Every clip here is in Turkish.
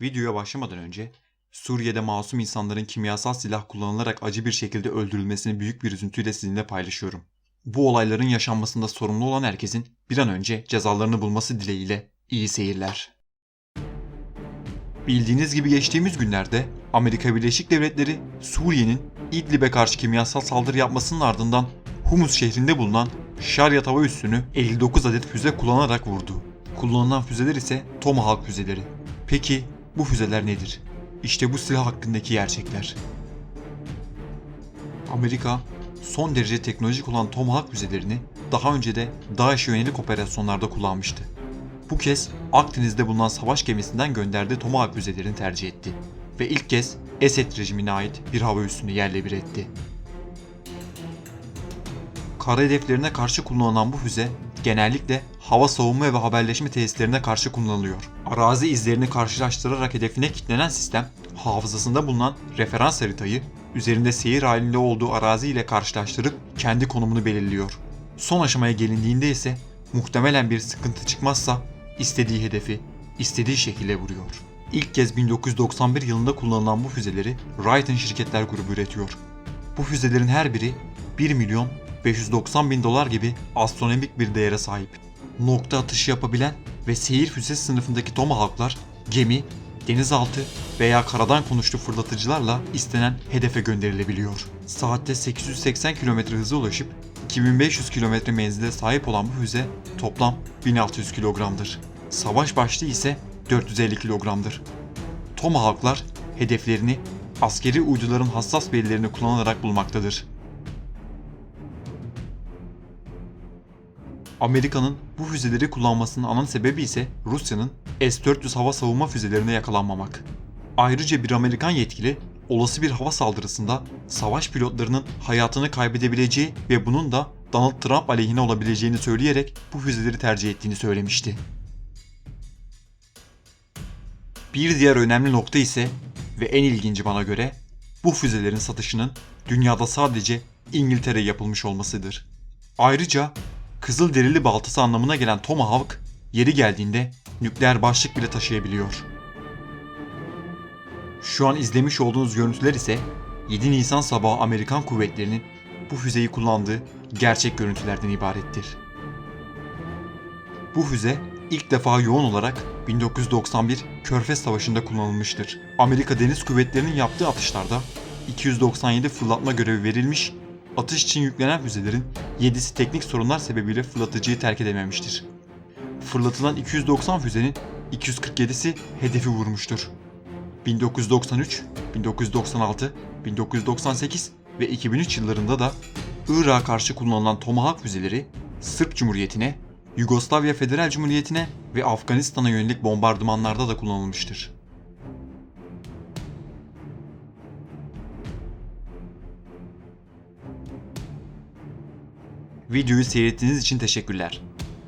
Videoya başlamadan önce Suriye'de masum insanların kimyasal silah kullanılarak acı bir şekilde öldürülmesini büyük bir üzüntüyle sizinle paylaşıyorum. Bu olayların yaşanmasında sorumlu olan herkesin bir an önce cezalarını bulması dileğiyle iyi seyirler. Bildiğiniz gibi geçtiğimiz günlerde Amerika Birleşik Devletleri Suriye'nin İdlib'e karşı kimyasal saldırı yapmasının ardından Humus şehrinde bulunan Şaryat hava üssünü 59 adet füze kullanarak vurdu. Kullanılan füzeler ise Tomahawk füzeleri. Peki bu füzeler nedir? İşte bu silah hakkındaki gerçekler. Amerika son derece teknolojik olan Tomahawk füzelerini daha önce de DAEŞ'e yönelik operasyonlarda kullanmıştı. Bu kez Akdeniz'de bulunan savaş gemisinden gönderdiği Tomahawk füzelerini tercih etti ve ilk kez Esed rejimine ait bir hava üssünü yerle bir etti. Kara hedeflerine karşı kullanılan bu füze genellikle hava savunma ve haberleşme tesislerine karşı kullanılıyor. Arazi izlerini karşılaştırarak hedefine kilitlenen sistem, hafızasında bulunan referans haritayı üzerinde seyir halinde olduğu arazi ile karşılaştırıp kendi konumunu belirliyor. Son aşamaya gelindiğinde ise muhtemelen bir sıkıntı çıkmazsa istediği hedefi istediği şekilde vuruyor. İlk kez 1991 yılında kullanılan bu füzeleri Raytheon şirketler grubu üretiyor. Bu füzelerin her biri 1 milyon 590 bin dolar gibi astronomik bir değere sahip. Nokta atışı yapabilen ve seyir füzesi sınıfındaki Tomahawk'lar gemi, denizaltı veya karadan konuşlu fırlatıcılarla istenen hedefe gönderilebiliyor. Saatte 880 km hıza ulaşıp 2500 km menzile sahip olan bu füze toplam 1600 kilogramdır. Savaş başlığı ise 450 kilogramdır. Tomahawk'lar hedeflerini askeri uyduların hassas verilerini kullanarak bulmaktadır. Amerika'nın bu füzeleri kullanmasının ana sebebi ise Rusya'nın S-400 hava savunma füzelerine yakalanmamak. Ayrıca bir Amerikan yetkili olası bir hava saldırısında savaş pilotlarının hayatını kaybedebileceği ve bunun da Donald Trump aleyhine olabileceğini söyleyerek bu füzeleri tercih ettiğini söylemişti. Bir diğer önemli nokta ise ve en ilginci bana göre bu füzelerin satışının dünyada sadece İngiltere'ye yapılmış olmasıdır. Ayrıca kızıl derili baltası anlamına gelen Tomahawk yeri geldiğinde nükleer başlık bile taşıyabiliyor. Şu an izlemiş olduğunuz görüntüler ise 7 Nisan sabahı Amerikan kuvvetlerinin bu füzeyi kullandığı gerçek görüntülerden ibarettir. Bu füze ilk defa yoğun olarak 1991 Körfez Savaşı'nda kullanılmıştır. Amerika Deniz Kuvvetleri'nin yaptığı atışlarda 297 fırlatma görevi verilmiş, atış için yüklenen füzelerin 7'si teknik sorunlar sebebiyle fırlatıcıyı terk edememiştir. Fırlatılan 290 füzenin 247'si hedefi vurmuştur. 1993, 1996, 1998 ve 2003 yıllarında da Irak'a karşı kullanılan Tomahawk füzeleri Sırp Cumhuriyeti'ne, Yugoslavya Federal Cumhuriyeti'ne ve Afganistan'a yönelik bombardımanlarda da kullanılmıştır. Videoyu seyrettiğiniz için teşekkürler.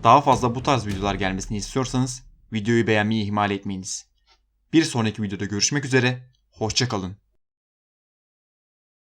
Daha fazla bu tarz videolar gelmesini istiyorsanız videoyu beğenmeyi ihmal etmeyiniz. Bir sonraki videoda görüşmek üzere, hoşçakalın.